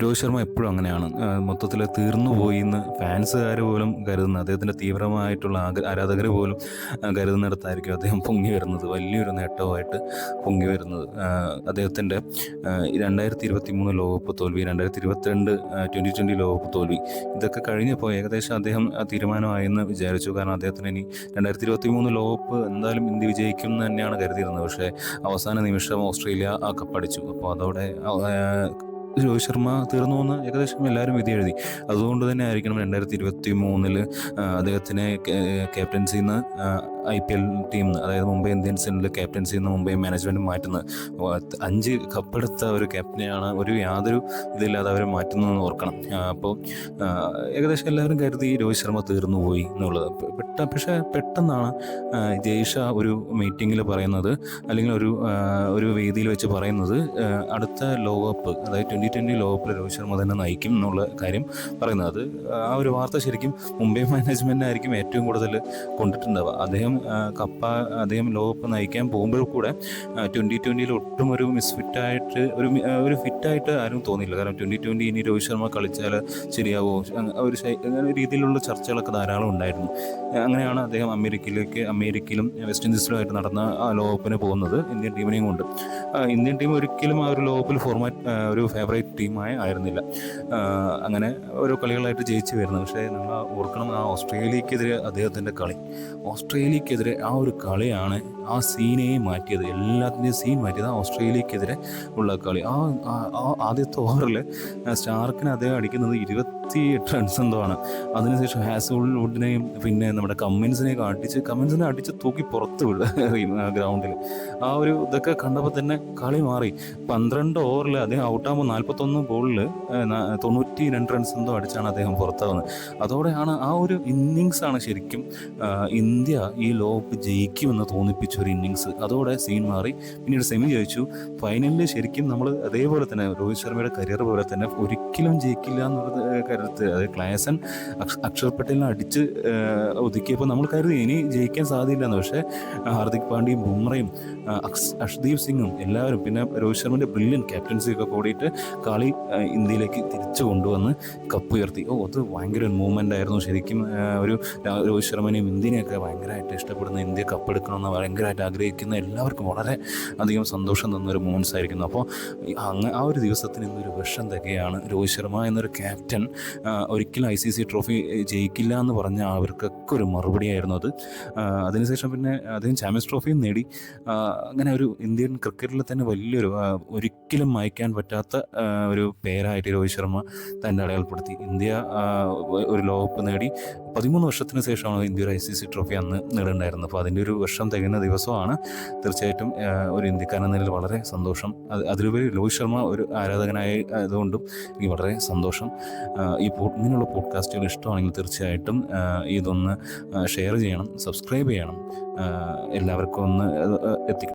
രോഹിത് ശർമ്മ എപ്പോഴും അങ്ങനെയാണ്. മൊത്തത്തിൽ തീർന്നു പോയി എന്ന് ഫാൻസുകാർ പോലും കരുതുന്ന അദ്ദേഹത്തിന്റെ തീവ്രമായിട്ടുള്ള ആരാധകർ പോലും കരുതുന്നിടത്തായിരിക്കും അദ്ദേഹം പൊങ്ങി വരുന്നത്. വലിയൊരു നേട്ടവുമായിട്ട് പൊങ്ങി വരുന്നത്. അദ്ദേഹത്തിന്റെ രണ്ടായിരത്തി ഇരുപത്തി മൂന്ന് ലോകകപ്പ് തോൽവി രണ്ടായിരത്തി ഇരുപത്തിരണ്ട് ട്വന്റി ട്വന്റി ലോകകപ്പ് തോൽവി ഇതൊക്കെ കഴിഞ്ഞപ്പോൾ ഏകദേശം അദ്ദേഹം തീരുമാനമായി തീരുമാനമായെന്ന് വിചാരിച്ചു. കാരണം അദ്ദേഹത്തിന് ഇനി രണ്ടായിരത്തി ഇരുപത്തി മൂന്ന് ലോകകപ്പ് എന്തായാലും ഇന്ത്യ വിജയിക്കും എന്ന് തന്നെയാണ് കരുതിയിരുന്നത്. പക്ഷേ അവസാന നിമിഷം ഓസ്ട്രേലിയ ആ കപ്പടിച്ചു അപ്പോൾ അതോടെ രോഹിത് ശർമ്മ തീർന്നു പോകുന്ന ഏകദേശം എല്ലാവരും വിധി എഴുതി. അതുകൊണ്ട് തന്നെ ആയിരിക്കണം രണ്ടായിരത്തി ഇരുപത്തി മൂന്നിൽ അദ്ദേഹത്തിനെ ക്യാപ്റ്റൻസിൽ നിന്ന് ഐ പി എൽ ടീം അതായത് മുംബൈ ഇന്ത്യൻസിൽ ക്യാപ്റ്റൻസിൽ നിന്ന് മുംബൈ മാനേജ്മെന്റ് മാറ്റുന്നത്. അഞ്ച് കപ്പെടുത്ത ഒരു ക്യാപ്റ്റനെയാണ് ഒരു യാതൊരു ഇതില്ലാതെ അവരെ മാറ്റുന്നതെന്ന് ഓർക്കണം. അപ്പോൾ ഏകദേശം എല്ലാവരും കരുതി രോഹിത് ശർമ്മ തീർന്നു പോയി എന്നുള്ളത്. പെട്ട പക്ഷേ പെട്ടെന്നാണ് ജയ്ഷ ഒരു മീറ്റിങ്ങിൽ പറയുന്നത് അല്ലെങ്കിൽ ഒരു ഒരു വേദിയിൽ വെച്ച് പറയുന്നത് അടുത്ത ലോകകപ്പ് അതായത് ട്വന്റി ട്വന്റി ലോകകപ്പിൽ രോഹിത് ശർമ്മ തന്നെ നയിക്കും എന്നുള്ള കാര്യം പറയുന്നത്. അത് ആ ഒരു വാർത്ത ശരിക്കും മുംബൈ മാനേജ്മെന്റ് ആയിരിക്കും ഏറ്റവും കൂടുതൽ കൊണ്ടിട്ടുണ്ടാവുക. അദ്ദേഹം കപ്പ അദ്ദേഹം ലോകകപ്പ് നയിക്കാൻ പോകുമ്പോൾ കൂടെ ട്വന്റി ട്വന്റിയിൽ ഒട്ടും ഒരു മിസ്ഫിറ്റായിട്ട് ഒരു ഒരു ഫിറ്റായിട്ട് ആരും തോന്നിയില്ല. കാരണം ട്വന്റി ട്വന്റി ഇനി രോഹിത് ശർമ്മ കളിച്ചാൽ ശരിയാവോ? ഒരു അങ്ങനെ രീതിയിലുള്ള ചർച്ചകളൊക്കെ ധാരാളം ഉണ്ടായിരുന്നു. അങ്ങനെയാണ് അദ്ദേഹം അമേരിക്കയിലേക്ക് അമേരിക്കയിലും വെസ്റ്റ് ഇൻഡീസിലുമായിട്ട് നടന്ന ആ ലോകകപ്പിന് പോകുന്നത്. ഇന്ത്യൻ ടീമിനെയും കൊണ്ട്. ഇന്ത്യൻ ടീം ഒരിക്കലും ആ ഒരു ലോകകപ്പിൽ ഫോർമാറ്റ് ഒരു ഫേവറേറ്റ് ടീമായി ആയിരുന്നില്ല. അങ്ങനെ ഓരോ കളികളായിട്ട് ജയിച്ചു വരുന്നത്. പക്ഷേ നമ്മൾ ഓർക്കണം ആ ഓസ്ട്രേലിയക്കെതിരെ അദ്ദേഹത്തിന്റെ കളി. ഓസ്ട്രേലിയക്കെതിരെ ആ ഒരു കളിയാണ് ആ സീനെയെ മാറ്റിയത്. എല്ലാത്തിന്റെയും സീൻ മാറ്റിയത് ആ ഓസ്ട്രേലിയക്കെതിരെ ഉള്ള കളി. ആ ആദ്യത്തെ ഓവറിൽ സ്റ്റാർക്കിന് അദ്ദേഹം അടിക്കുന്നത് ഇരുപത്തി എട്ട് റൺസ് എന്തോ ആണ് അതിനുശേഷം ഹാസോൾവുഡിനെയും പിന്നെ നമ്മുടെ കമ്മിൻസിനെയൊക്കെ അടിച്ച് കമ്മിൻസിനെ അടിച്ച് തൂക്കി പുറത്ത് വിടുക ഗ്രൗണ്ടിൽ ആ ഒരു ഇതൊക്കെ കണ്ടപ്പോൾ തന്നെ കളി മാറി. പന്ത്രണ്ട് ഓവറിൽ അദ്ദേഹം ഔട്ടാകുമ്പോൾ നാൽപ്പത്തൊന്ന് ബോളിൽ തൊണ്ണൂറ്റി രണ്ട് റൺസ് എന്തോ അടിച്ചാണ് അദ്ദേഹം പുറത്താവുന്നത്. അതോടെയാണ് ആ ഒരു ഇന്നിങ്സ് ആണ് ശരിക്കും ഇന്ത്യ ഈ ലോകകപ്പ് ജയിക്കുമെന്ന് തോന്നിപ്പിച്ച ഒരു ഇന്നിങ്സ്. അതോടെ സീൻ മാറി. പിന്നീട് സെമി ജയിച്ചു. ഫൈനലിൽ ശരിക്കും നമ്മൾ അതേപോലെ തന്നെ രോഹിത് ശർമ്മയുടെ കരിയർ പോലെ തന്നെ ഒരിക്കലും ജയിക്കില്ല എന്നുള്ളത് കരുത്ത്. അത് ക്ലാസൻ അക്ഷ- അക്ഷർ പട്ടേലിനെ അടിച്ച് ഒതുക്കിയപ്പോൾ നമ്മൾ കരുതി ഇനി ജയിക്കാൻ സാധ്യതയില്ലെന്ന്. പക്ഷേ ഹാർദിക് പാണ്ഡ്യയും ബുംറയും അഷ്ദീപ് സിംഗും എല്ലാവരും പിന്നെ രോഹിത് ശർമ്മന്റെ ബ്രില്യൻ ക്യാപ്റ്റൻസി ഒക്കെ കൂടിയിട്ട് കളി ഇന്ത്യയിലേക്ക് തിരിച്ചു കൊണ്ടുവന്ന് കപ്പ് ഉയർത്തി ഓ അത് ഭയങ്കര മൂവ്മെന്റ് ആയിരുന്നു. ശരിക്കും ഒരു രോഹിത് ശർമ്മനെയും ഇന്ത്യനെയൊക്കെ ഭയങ്കരമായിട്ട് ഇഷ്ടപ്പെടുന്ന ഇന്ത്യ കപ്പെടുക്കണമെന്ന് ഭയങ്കരമായിട്ട് ആഗ്രഹിക്കുന്ന എല്ലാവർക്കും വളരെ അധികം സന്തോഷം തന്നൊരു മൂമെന്റ്സ് ആയിരിക്കുന്നു. അപ്പോൾ ആ ഒരു ദിവസത്തിന് ഇന്നൊരു വിഷം തികയാണ് രോഹിത് ശർമ്മ എന്നൊരു ക്യാപ്റ്റൻ ഒരിക്കലും ഐ സി സി ട്രോഫി ജയിക്കില്ല എന്ന് പറഞ്ഞ അവർക്കൊക്കെ ഒരു മറുപടിയായിരുന്നു അത്. അതിനുശേഷം പിന്നെ അദ്ദേഹം ചാമ്പ്യൻസ് ട്രോഫിയും നേടി. അങ്ങനെ ഒരു ഇന്ത്യൻ ക്രിക്കറ്റിൽ തന്നെ വലിയൊരു ആ, ഒരിക്കലും മായ്ക്കാൻ പറ്റാത്ത ഒരു പേരായിട്ട് രോഹിത് ശർമ്മ തന്റെ അടയാളപ്പെടുത്തി. ഇന്ത്യ ഒരു ലോകകപ്പ് നേടി പതിമൂന്ന് വർഷത്തിന് ശേഷമാണ് ഇന്ത്യ ഒരു ഐ സി സി ട്രോഫി അന്ന് നേടുണ്ടായിരുന്നത് അപ്പോൾ അതിന്റെ ഒരു വർഷം തികയുന്ന ദിവസമാണ് തീർച്ചയായിട്ടും ഒരു ഇന്ത്യക്കാരൻ എന്നതിൽ വളരെ സന്തോഷം. അത് അതിലുപരി രോഹിത് ശർമ്മ ഒരു ആരാധകനായ ആയതുകൊണ്ടും എനിക്ക് വളരെ സന്തോഷം. ഈ പോ ഇങ്ങനെയുള്ള പോഡ്കാസ്റ്റുകൾ ഇഷ്ടമാണെങ്കിൽ തീർച്ചയായിട്ടും ഇതൊന്ന് ഷെയർ ചെയ്യണം സബ്സ്ക്രൈബ് ചെയ്യണം. എല്ലാവർക്കും ഒന്ന് എത്തിക്കണം